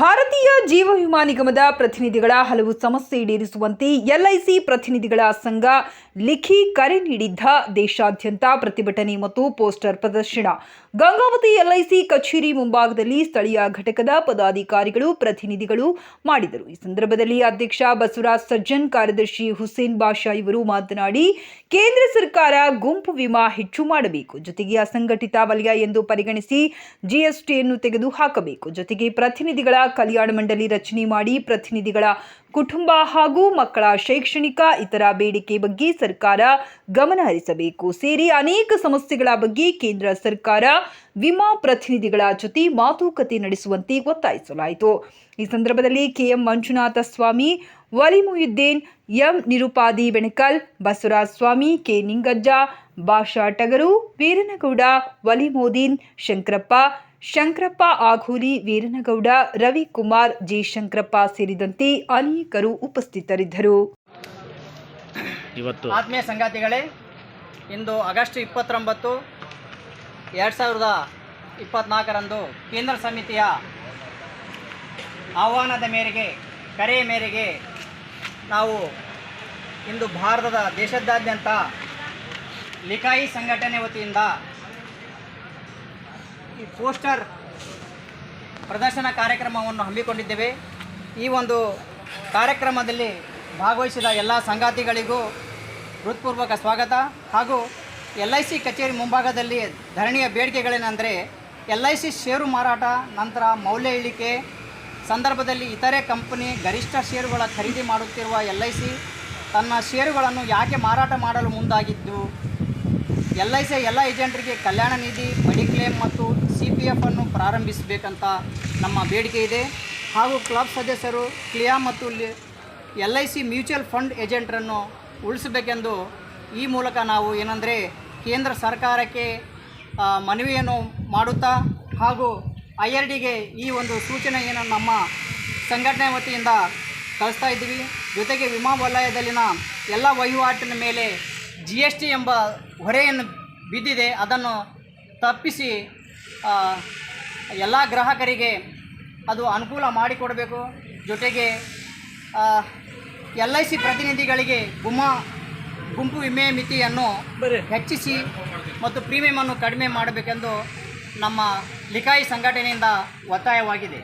ವಿಮಾ ನಿಗಮದ ಪ್ರತಿನಿಧಿಗಳ ಹಲವು ಸಮಸ್ಯೆ ಈಡೇರಿಸುವಂತೆ ಎಲ್ಐಸಿ ಪ್ರತಿನಿಧಿಗಳ ಸಂಘ ಲಿಖಿ ಕರೆ ನೀಡಿದ್ದ ದೇಶಾದ್ಯಂತ ಪ್ರತಿಭಟನೆ ಮತ್ತು ಪೋಸ್ಟರ್ ಪ್ರದರ್ಶನ. ಗಂಗಾವತಿ ಎಲ್ಐಸಿ ಕಚೇರಿ ಮುಂಭಾಗದಲ್ಲಿ ಸ್ಥಳೀಯ ಘಟಕದ ಪದಾಧಿಕಾರಿಗಳು ಪ್ರತಿನಿಧಿಗಳು ಮಾಡಿದರು. ಈ ಸಂದರ್ಭದಲ್ಲಿ ಅಧ್ಯಕ್ಷ ಬಸವರಾಜ್ ಸಜ್ಜನ್, ಕಾರ್ಯದರ್ಶಿ ಹುಸೇನ್ ಬಾಷಾ ಇವರು ಮಾತನಾಡಿ, ಕೇಂದ್ರ ಸರ್ಕಾರ ಗುಂಪು ವಿಮಾ ಹೆಚ್ಚು ಮಾಡಬೇಕು. ಜೊತೆಗೆ ಅಸಂಘಟಿತ ವಲಯ ಎಂದು ಪರಿಗಣಿಸಿ ಜಿಎಸ್ಟಿಯನ್ನು ತೆಗೆದು ಹಾಕಬೇಕು ಜೊತೆಗೆ ಪ್ರತಿನಿಧಿಗಳ ಕಲ್ಯಾಣ ಮಂಡಳಿ ರಚನೆ ಮಾಡಿ ಪ್ರತಿನಿಧಿಗಳ ಕುಟುಂಬ ಹಾಗೂ ಮಕ್ಕಳ ಶೈಕ್ಷಣಿಕ, ಇತರ ಬೇಡಿಕೆ ಬಗ್ಗೆ ಸರ್ಕಾರ ಗಮನ ಹರಿಸಬೇಕು. ಸೇರಿ ಅನೇಕ ಸಮಸ್ಯೆಗಳ ಬಗ್ಗೆ ಕೇಂದ್ರ ಸರ್ಕಾರ ವಿಮಾ ಪ್ರತಿನಿಧಿಗಳ ಜೊತೆ ಮಾತುಕತೆ ನಡೆಸುವಂತೆ ಒತ್ತಾಯಿಸಲಾಯಿತು. ಈ ಸಂದರ್ಭದಲ್ಲಿ K M Manjunatha Swamy Valimuyuddin M. Nirupadi Benakal Basavaraja Swamy K. Ningajja Basha Tagaru Veeranagouda Valimodin Shankarappa Shankarappa Aghuli Veeranagouda Ravikumar G. Shankarappa ಸೇರಿದಂತೆ ಅನೇಕರು ಉಪಸ್ಥಿತರಿದ್ದರು. ಇವತ್ತು ಆತ್ಮೀಯ ಸಂಗಾತಿಗಳೇ ಇಂದು ಆಗಸ್ಟ್ ಇಪ್ಪತ್ತೊಂಬತ್ತು ಎರಡು ಸಾವಿರದ ಇಪ್ಪತ್ತ್ನಾಲ್ಕರಂದು ಕೇಂದ್ರ ಸಮಿತಿಯ ಆಹ್ವಾನದ ಮೇರೆಗೆ ಕರೆಯ ಮೇರೆಗೆ ನಾವು ಇಂದು ಭಾರತದ ದೇಶದಾದ್ಯಂತ ಲಿಕಾಯಿ ಸಂಘಟನೆ ವತಿಯಿಂದ ಈ ಪೋಸ್ಟರ್ ಪ್ರದರ್ಶನ ಕಾರ್ಯಕ್ರಮವನ್ನು ಹಮ್ಮಿಕೊಂಡಿದ್ದೇವೆ. ಈ ಒಂದು ಕಾರ್ಯಕ್ರಮದಲ್ಲಿ ಭಾಗವಹಿಸಿದ ಎಲ್ಲ ಸಂಗಾತಿಗಳಿಗೂ ಹೃತ್ಪೂರ್ವಕ ಸ್ವಾಗತ ಹಾಗೂ ಎಲ್ ಐ ಸಿ ಕಚೇರಿ ಮುಂಭಾಗದಲ್ಲಿ ಧರಣಿಯ ಬೇಡಿಕೆಗಳೇನೆಂದರೆ ಎಲ್ ಐ ಸಿ ಷೇರು ಮಾರಾಟ ನಂತರ ಮೌಲ್ಯ ಇಳಿಕೆ ಸಂದರ್ಭದಲ್ಲಿ ಇತರೆ ಕಂಪನಿ ಗರಿಷ್ಠ ಷೇರುಗಳ ಖರೀದಿ ಮಾಡುತ್ತಿರುವ ಎಲ್ ಐ ಸಿ ತನ್ನ ಷೇರುಗಳನ್ನು ಯಾಕೆ ಮಾರಾಟ ಮಾಡಲು ಮುಂದಾಗಿದ್ದು, ಎಲ್ ಐ ಸಿ ಎಲ್ಲ ಏಜೆಂಟರಿಗೆ ಕಲ್ಯಾಣ ನಿಧಿ, ಮೆಡಿಕ್ಲೇಮ್ ಮತ್ತು ಸಿ ಪಿ ಎಫ್ ಅನ್ನು ಪ್ರಾರಂಭಿಸಬೇಕಂತ ನಮ್ಮ ಬೇಡಿಕೆ ಇದೆ. ಹಾಗೂ ಕ್ಲಬ್ ಸದಸ್ಯರು ಕ್ಲಿಯಾ ಮತ್ತು L I C mutual fund ಏಜೆಂಟರನ್ನು ಉಳಿಸಬೇಕೆಂದು ಈ ಮೂಲಕ ನಾವು ಏನಂದರೆ ಕೇಂದ್ರ ಸರ್ಕಾರಕ್ಕೆ ಮನವಿಯನ್ನು ಮಾಡುತ್ತಾ ಹಾಗೂ ಐ ಆರ್ ಡಿಗೆ ಈ ಒಂದು ಸೂಚನೆಯನ್ನು ನಮ್ಮ ಸಂಘಟನೆ ವತಿಯಿಂದ ಕಳಿಸ್ತಾ ಇದ್ದೀವಿ. ಜೊತೆಗೆ ವಿಮಾ ವಲಯದಲ್ಲಿನ ಎಲ್ಲ ವಹಿವಾಟಿನ ಮೇಲೆ ಜಿ ಎಸ್ ಟಿ ಎಂಬ ಹೊರೆಯನ್ನು ಬಿದ್ದಿದೆ. ಅದನ್ನು ತಪ್ಪಿಸಿ ಎಲ್ಲ ಗ್ರಾಹಕರಿಗೆ ಅದು ಅನುಕೂಲ ಮಾಡಿಕೊಡಬೇಕು. ಜೊತೆಗೆ ಎಲ್ ಐ ಸಿ ಪ್ರತಿನಿಧಿಗಳಿಗೆ ಗುಮಾ ಗುಂಪು ವಿಮೆ ಮಿತಿಯನ್ನು ಹೆಚ್ಚಿಸಿ ಮತ್ತು ಪ್ರೀಮಿಯಮನ್ನು ಕಡಿಮೆ ಮಾಡಬೇಕೆಂದು ನಮ್ಮ ಲಿಕಾಯಿ ಸಂಘಟನೆಯಿಂದ ಒತ್ತಾಯವಾಗಿದೆ.